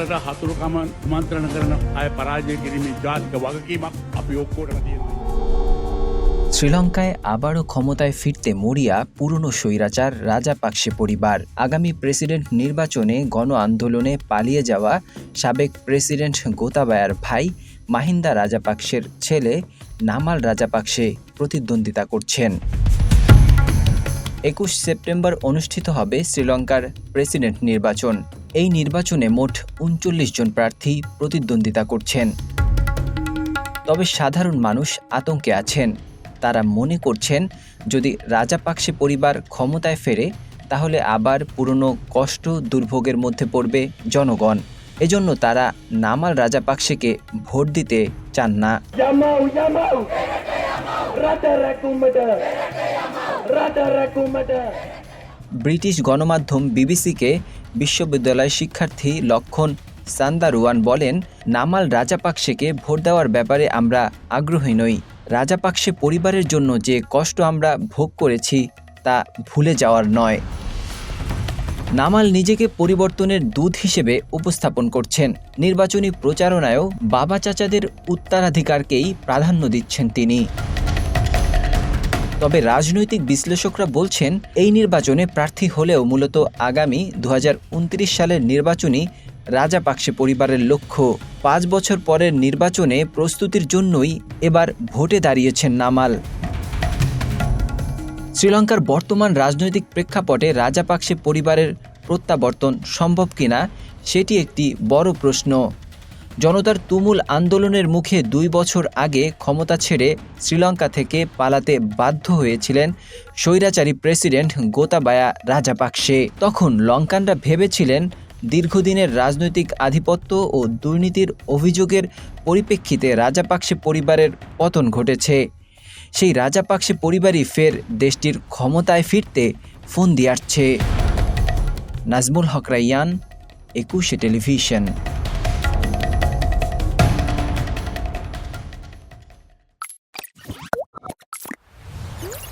ટાટા હાથરૂ કામન આમંત્રણ કરણ આ પરાજય કિરીમી જાત વગકીમાં ઉપયોગ કરણા শ্রীলঙ্কায় আবারও ক্ষমতায় ফিরতে মরিয়া পুরনো স্বৈরাচার, রাজা পরিবার। আগামী প্রেসিডেন্ট নির্বাচনে গণ আন্দোলনে পালিয়ে যাওয়া সাবেক প্রেসিডেন্ট গোতাবায়ার ভাই মাহিন্দা রাজাপাকসের ছেলে নামাল রাজাপাকসে প্রতিদ্বন্দ্বিতা করছেন। একুশ সেপ্টেম্বর অনুষ্ঠিত হবে শ্রীলঙ্কার প্রেসিডেন্ট নির্বাচন। এই নির্বাচনে মোট উনচল্লিশ জন প্রার্থী প্রতিদ্বন্দ্বিতা করছেন। তবে সাধারণ মানুষ আতঙ্কে আছেন। তারা মনে করছেন যদি রাজাপাকসে পরিবার ক্ষমতায় ফেরে তাহলে আবার পুরনো কষ্ট দুর্ভোগের মধ্যে পড়বে জনগণ। এজন্য তারা নামাল রাজাপাকসেকে ভোট দিতে চান না। Yamau, ব্রিটিশ গণমাধ্যম বিবিসিকে বিশ্ববিদ্যালয় শিক্ষার্থী লক্ষণ সান্দারুয়ান বলেন, নামাল রাজাপাকসেকে ভোট দেওয়ার ব্যাপারে আমরা আগ্রহী নই। রাজাপাকসে পরিবারের জন্য যে কষ্ট আমরা ভোগ করেছি, তা ভুলে যাওয়ার নয়। নামাল নিজেকে পরিবর্তনের দূত হিসেবে উপস্থাপন করছেন। নির্বাচনী প্রচারণায়ও বাবা চাচাদের উত্তরাধিকারকেই প্রাধান্য দিচ্ছেন তিনি। তবে রাজনৈতিক বিশ্লেষকরা বলছেন, এই নির্বাচনে প্রার্থী হলেও মূলত আগামী দু হাজার উনত্রিশ সালের নির্বাচনই রাজাপাকসে পরিবারের লক্ষ্য। পাঁচ বছর পরের নির্বাচনে প্রস্তুতির জন্যই এবার ভোটে দাঁড়িয়েছেন নামাল। শ্রীলঙ্কার বর্তমান রাজনৈতিক প্রেক্ষাপটে রাজাপাকসে পরিবারের প্রত্যাবর্তন সম্ভব কিনা, সেটি একটি বড় প্রশ্ন। জনতার তুমুল আন্দোলনের মুখে দুই বছর আগে ক্ষমতা ছেড়ে শ্রীলঙ্কা থেকে পালাতে বাধ্য হয়েছিলেন স্বৈরাচারী প্রেসিডেন্ট গোতাবায়া রাজাপাকসে। তখন লঙ্কানরা ভেবেছিলেন দীর্ঘদিনের রাজনৈতিক আধিপত্য ও দুর্নীতির অভিযোগের পরিপ্রেক্ষিতে রাজাপাকসে পরিবারের পতন ঘটেছে। সেই রাজাপাকসে পরিবারই ফের দেশটির ক্ষমতায় ফিরতে ফোন দিয়ে আসছে নাজমুল হক রাইয়ান, একুশে টেলিভিশন।